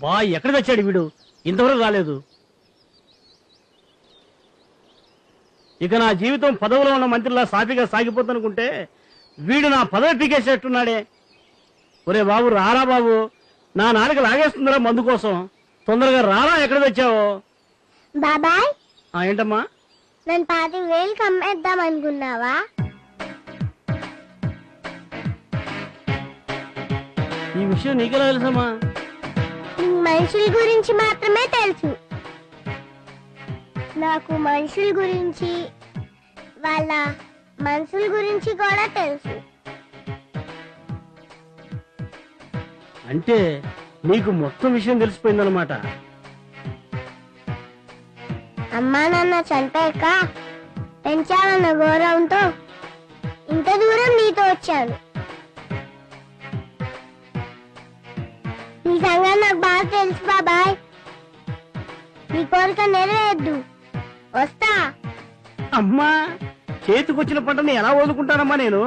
అబ్బా ఎక్కడ తెచ్చాడు వీడు? ఇంతవరకు రాలేదు. ఇక నా జీవితం పదవిలో ఉన్న మంత్రిలా సాఫీగా సాగిపోతుందనుకుంటే వీడు నా పదవి పీకేసేట్టున్నాడే. ఒరే బాబు రారా బాబు. నా నాలుక లాగేస్తుందిరా మందు కోసం. తొందరగా రారా ఎక్కడ తెచ్చావో? బాబాయ్? ఆ, ఏంటమ్మా? నన్ను పాతి వేలు కమ్మేద్దాం అనుకున్నావా ఈ విషయం నీకెలా తెలుసమ్మా? మనుషుల గురించి మాత్రమే తెలుసు. నాకు మనుషుల గురించి వాళ్ళ మనుషుల గురించి కూడా తెలుసు. అంటే నీకు మొత్తం విషయం తెలిసిపోయిందనమాట అమ్మా నాన్న చనిపోయాక పెంచాలన్న గౌరవంతో ఇంత దూరం నీతో వచ్చాను. నీ సంగతి నాకు బాగా తెలుసు బాబాయ్. నీ కోరిక నెరవేర్దు వస్తా. అమ్మా చేతికొచ్చిన పంటని ఎలా వదులుకుంటానమ్మా నేను?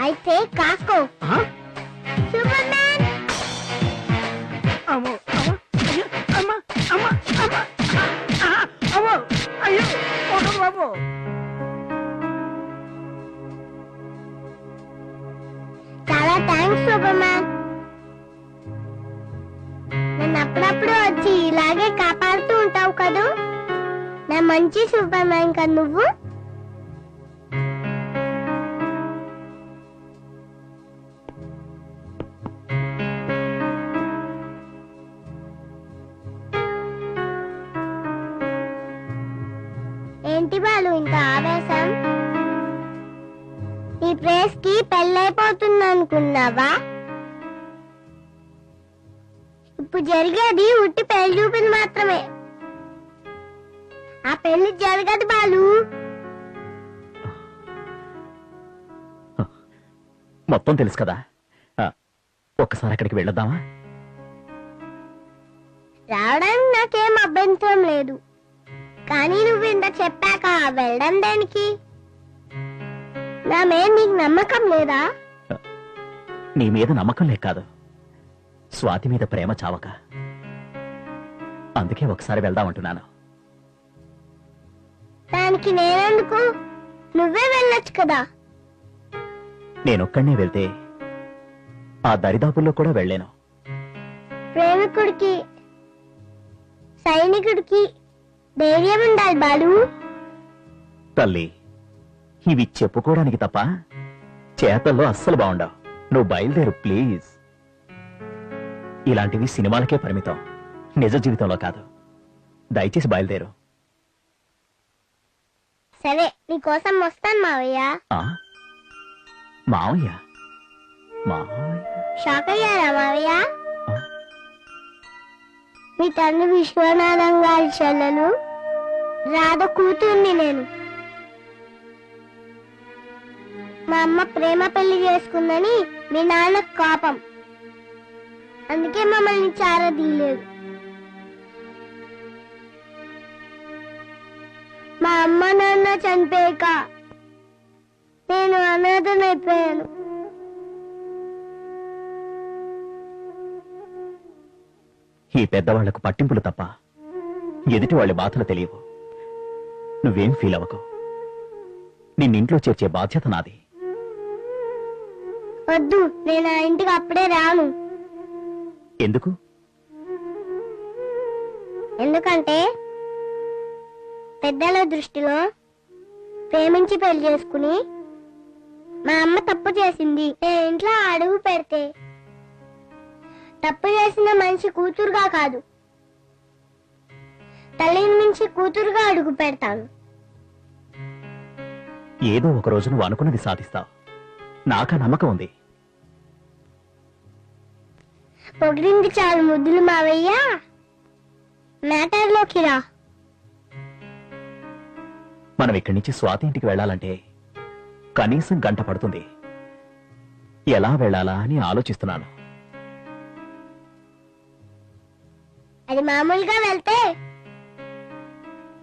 అయితే కాసుకో. ఆ? సూపర్ మ్యాన్ అమ్మో, అమ్మా, అయ్యో, అమ్మా, అమ్మా, అమ్మా, ఆ, అమ్మో, అయ్యో, వదలు బాబు. చాలా థ్యాంక్స్ సూపర్ మ్యాన్ అప్పుడప్పుడు వచ్చి ఇలాగే కాపాడుతూ ఉంటావు కదూ? నా మంచి సూపర్ మ్యాన్ కదా నువ్వు? ఏంటి బాలు ఇంత ఆవేశం? నీ ప్రేస్కి పెళ్ళైపోతుంది అనుకున్నావా ఇప్పుడు జరిగేది ఉట్టి పెళ్ళి చూపింది మాత్రమే. ఆ పెళ్ళి జరగదు బాలు. మొత్తం తెలుసు కదా. ఆ, ఒక్కసారి అక్కడికి వెళ్ళొద్దామా? రావడానికి నాకేం అభ్యంతరం లేదు. కానీ నువ్వు ఇంత చెప్పాక వెళ్ళడం దేనికి? నా మీద నీకు నమ్మకం లేదా? నీ మీద నమ్మకం లేక కాదు. స్వాతి మీద ప్రేమ చావక. అందుకే ఒకసారి వెళ్దామంటున్నాను. దానికి నేనెందుకు? నువ్వే వెళ్ళొచ్చు కదా. నేనొక్కడనే వెళ్తే ఆ దరిదాపుల్లో కూడా వెళ్ళాను. ప్రేమికుడికి సైనికుడికి ధైర్యం ఉండాలి బాలు. తల్లి ఇవి చెప్పుకోవడానికి తప్ప చేతల్లో అస్సలు బాగుండవు. నువ్వు బయలుదేరు ప్లీజ్. ఇలాంటివి సినిమాలకే పరిమితం. నిజ జీవితంలో కాదు. దయచేసి బయలుదేరు. సరే నీకోసం వస్తాను మావయ్య. ఆ? మావయ్య? మావయ్య? షాక్ అయ్యారా మావయ్య? ఆ? మీ తండ్రి విశ్వనాథం గారి చెల్లెలు. రాధ కూతుర్ని నేను. మా అమ్మ ప్రేమ పెళ్ళి చేసుకుందని మీ నాన్న కోపం. అందుకే మమ్మల్ని చారదీయలేదు. మా అమ్మ నాన్న చనిపోయాక నేను అనాథనైపోయాను ఈ పెద్దవాళ్ళకు పట్టింపులు తప్ప ఎదుటి వాళ్ళ బాధలు తెలియవు. నువ్వేం ఫీల్ అవ్వకు. నిన్నింట్లో చేర్చే బాధ్యత నాది. వద్దు నేను ఆ ఇంటికి అప్పుడే రాను. ఎందుకు? ఎందుకంటే పెద్దల దృష్టిలో ప్రేమించి పెళ్ళి చేసుకుని మా అమ్మ తప్పు చేసింది. నేను ఇంట్లో అడుగు పెడితే తప్పు చేసిన మనిషి కూతురుగా కాదు. తల్లిని మించి కూతురుగా అడుగు పెడతాను. ఏదో ఒక రోజు నువ్వు అనుకున్నది సాధిస్తావు. నాకా నమ్మకం ఉంది. పొగిడింది చాలు ముద్దులు మావయ్య. మ్యాటర్లోకి రా. మనం ఇక్కడి నుంచి స్వాతి ఇంటికి వెళ్ళాలంటే కనీసం గంట పడుతుంది. ఎలా వెళ్ళాలా అని ఆలోచిస్తున్నాను. అది మామూలుగా వెళ్తే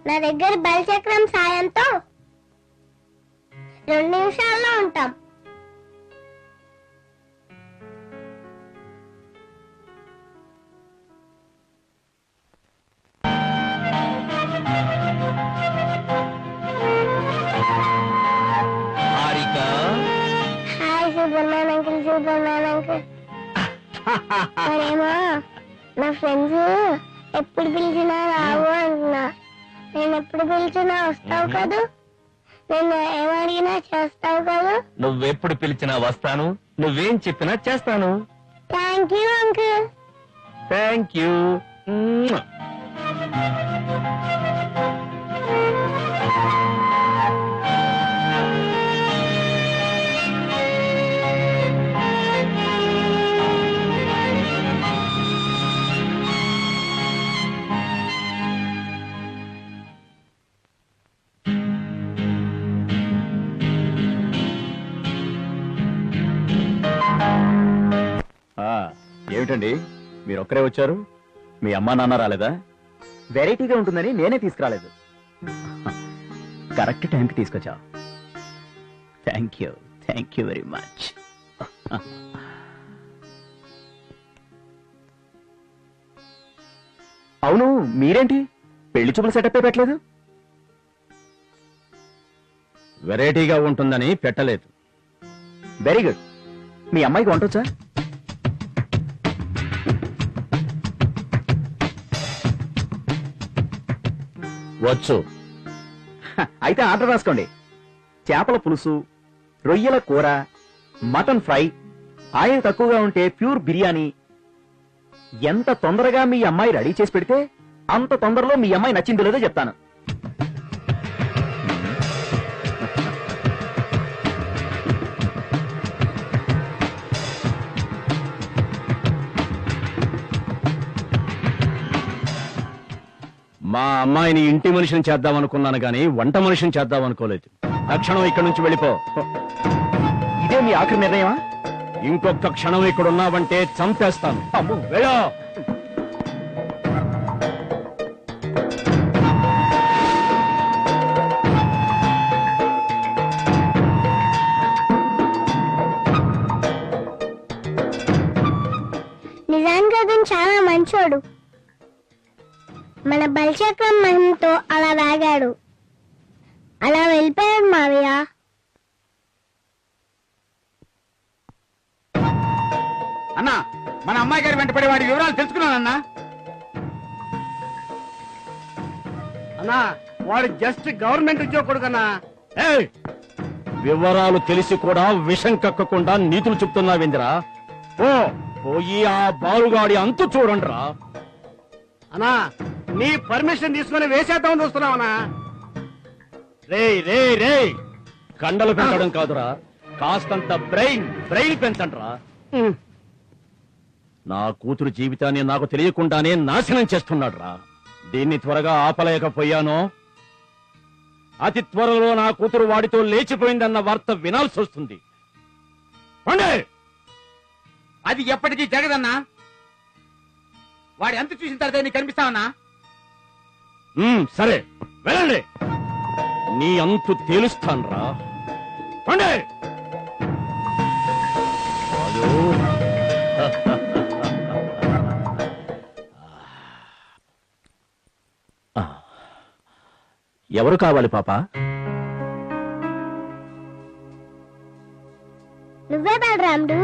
నా దగ్గర బలచక్రం సాయంతో రెండు నిమిషాల్లో ఉంటాం. రావు అంటున్నా నేను ఎప్పుడు పిలిచినా వస్తావు కదూ? నేను ఏమడిగినా చేస్తావు కదూ? నువ్వెప్పుడు పిలిచినా వస్తాను నువ్వేం చెప్పినా చేస్తాను. Thank you uncle. Thank you. ఏమిటండి? మీరు ఒక్కరే వచ్చారు? మీ అమ్మా నాన్న రాలేదా? వెరైటీగా ఉంటుందని నేనే తీసుకురాలేదు. కరెక్ట్ టైంకి తీసుకొచ్చా? Thank you thank you very much. అవును మీరేంటి? పెళ్ళి చూపులు సెటప్ పెట్టలేదు? వెరైటీగా ఉంటుందని పెట్టలేదు. Very good. మీ అమ్మాయికి వంటొచ్చా వచ్చు. అయితే ఆర్డర్ రాసుకోండి. చేపల పులుసు రొయ్యల కూర మటన్ ఫ్రై ఆయిల్ తక్కువగా ఉంటే ప్యూర్ బిర్యానీ. ఎంత తొందరగా మీ అమ్మాయి రెడీ చేసి పెడితే అంత తొందరలో మీ అమ్మాయి నచ్చింది లేదో చెప్తాను. మా అమ్మాయిని ఇంటి మనిషిని చేద్దాం అనుకున్నాను గాని వంట మనిషిని చేద్దాం అనుకోలేదు తక్షణం ఇక్కడి నుంచి వెళ్ళిపో. ఇదే మీ ఆఖరి నిర్ణయమా? ఇంకొక క్షణం ఇక్కడ ఉన్నావంటే చంపేస్తాను వెళ్ళో. నిజానికి అతను చాలా మంచోడు. మన బలిచక్రం మహిమతో అలా వాగాడు అలా వెళ్ళిపోయాడు మావయ్య. అన్నా మన అమ్మాయి గారి వెంటపడే వాడి వివరాలు తెలుసుకున్నానన్నా అన్నా. వాడు జస్ట్ గవర్నమెంట్ ఉద్యోగుడు కన్నా ఏయ్! వివరాలు తెలిసి కూడా విషం కక్కకుండా నీతులు చెప్తున్నావేందిరా? ఓ! పోయి ఆ బాలుగాడి అంతు చూడండిరా. అన్నా నీ పర్మిషన్ తీసుకుని వేసేద్దామని చూస్తున్నావనా? రే రే రే కండలు పెంచడం కాదురా. కాస్తంత బ్రెయిన్ బ్రెయిన్ పెంచండిరా. నా కూతురు జీవితాన్ని నాకు తెలియకుండానే నాశనం చేస్తున్నాడు రా దీన్ని త్వరగా ఆపలేకపోయానో. అతి త్వరలో నా కూతురు వాడితో లేచిపోయిందన్న వార్త వినాల్సి వస్తుంది. అది ఎప్పటికీ జరగదన్నా. వాడి అంత చూసిన తర్వాత నీకు కనిపిస్తావన్నా? సరే వెళ్ళండి. నీ అంతు తేలుస్తాన్రా. ఎవరు కావాలి పాప? నువ్వే బలరాముడు?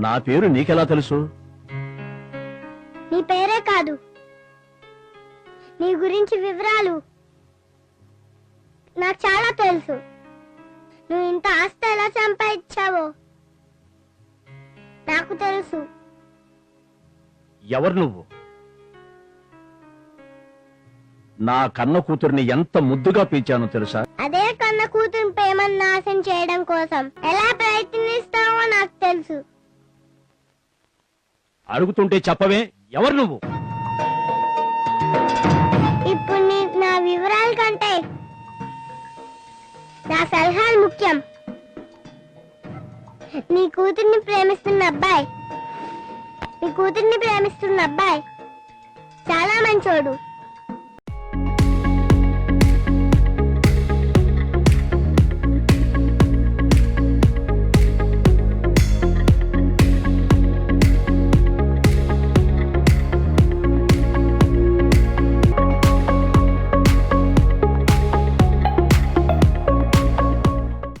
నా పేరు నీకెలా తెలుసు? నీ పేరే కాదు. నీ గురించి వివరాలు నాకు చాలా తెలుసు. నువ్వు ఇంత ఆస్తి ఎలా సంపాదించావో నాకు తెలుసు. ఎవరు నువ్వు? నా కన్న కూతుర్ని ఎంత ముద్దుగా పీల్చానో తెలుసా? అదే కన్న కూతురు ప్రేమను నాశనం చేయడం కోసం ఎలా ప్రయత్నిస్తావో నాకు తెలుసు. అడుగుతుంటే చెప్పవే ఎవరు నువ్వు? నా సలహాలు ముఖ్యం. నీ కూతుర్ని ప్రేమిస్తున్న అబ్బాయి. నీ కూతుర్ని ప్రేమిస్తున్న అబ్బాయి. చాలా మంచోడు.